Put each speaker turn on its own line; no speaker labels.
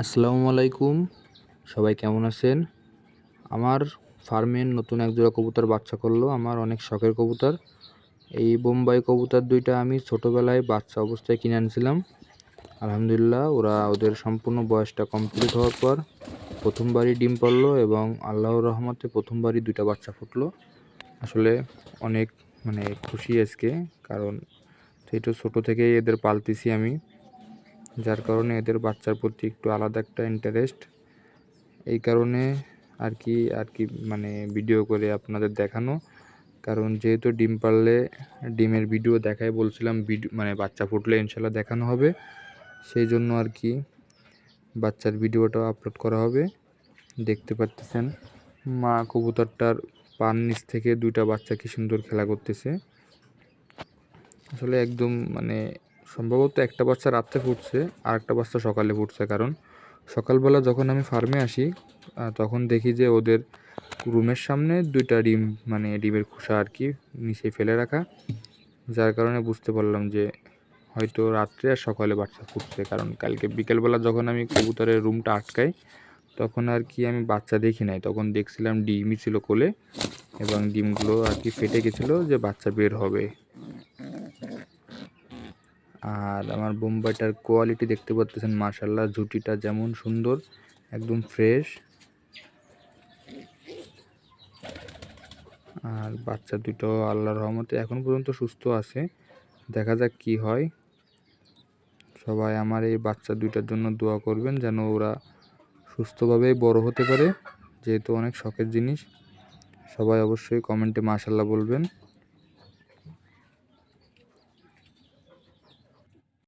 আসসালামু আলাইকুম। সবাই কেমন আছেন? আমার ফার্মের নতুন এক জোড়া কবুতর বাচ্চা করল। আমার অনেক শখের কবুতর। এই বোম্বাই কবুতর দুইটা আমি ছোটোবেলায় বাচ্চা অবস্থায় কিনে আনছিলাম। আলহামদুলিল্লাহ, ওরা ওদের সম্পূর্ণ বয়সটা কমপ্লিট হওয়ার পর প্রথমবারই ডিম পড়ল এবং আল্লাহর রহমতে প্রথমবারই দুইটা বাচ্চা ফুটলো। আসলে অনেক মানে খুশি আজকে, কারণ সেটা ছোটো থেকেই এদের পালতেছি আমি। যার কারণে এদের বাচ্চার প্রতি একটু আলাদা একটা ইন্টারেস্ট এই কারণে আর কি আর কি মানে ভিডিও করে আপনাদের দেখানো। কারণ যেহেতু ডিম পারলে, ডিমের ভিডিও দেখাই বলছিলাম ভিডিও মানে বাচ্চা ফুটলে ইনশাল্লাহ দেখানো হবে। সেই জন্য আর কি বাচ্চার ভিডিওটাও আপলোড করা হবে। দেখতে পাচ্ছেন মা কবুতরটার পান নিচ থেকে দুইটা বাচ্চা কি সুন্দর খেলা করতেছে। আসলে একদম মানে সম্ভবত একটা বাচ্চা রাত্রে ফুটছে, আর একটা বাচ্চা সকালে ফুটছে। কারণ সকালবেলা যখন আমি ফার্মে আসি তখন দেখি যে ওদের রুমের সামনে দুইটা ডিম মানে ডিমের খোসা আর কি, নিচে ফেলে রাখা। যার কারণে বুঝতে পারলাম যে হয়তো রাত্রে আর সকালে বাচ্চা ফুটছে। কারণ কালকে বিকেলবেলা যখন আমি কবুতরের রুমটা আটকাই, তখন আর কি আমি বাচ্চা দেখি নাই। তখন দেখছিলাম ডিমই ছিল কোলে, এবং ডিমগুলো আর কি ফেটে গেছিল যে বাচ্চা বের হবে। আর আমার বোম্বাইটার কোয়ালিটি দেখতে পাচ্ছেন মার্শাল্লাহ ঝুটিটা যেমন সুন্দর, একদম ফ্রেশ আর বাচ্চা দুটো আল্লাহর রহমতে এখন পর্যন্ত সুস্থ আছে। দেখা যাক কি হয়। সবাই আমার এই বাচ্চা দুইটার জন্য দোয়া করবেন যেন ওরা সুস্থভাবেই বড় হতে পারে, যেহেতু অনেক শখের জিনিস। সবাই অবশ্যই কমেন্টে মাশাল্লাহ বলবেন।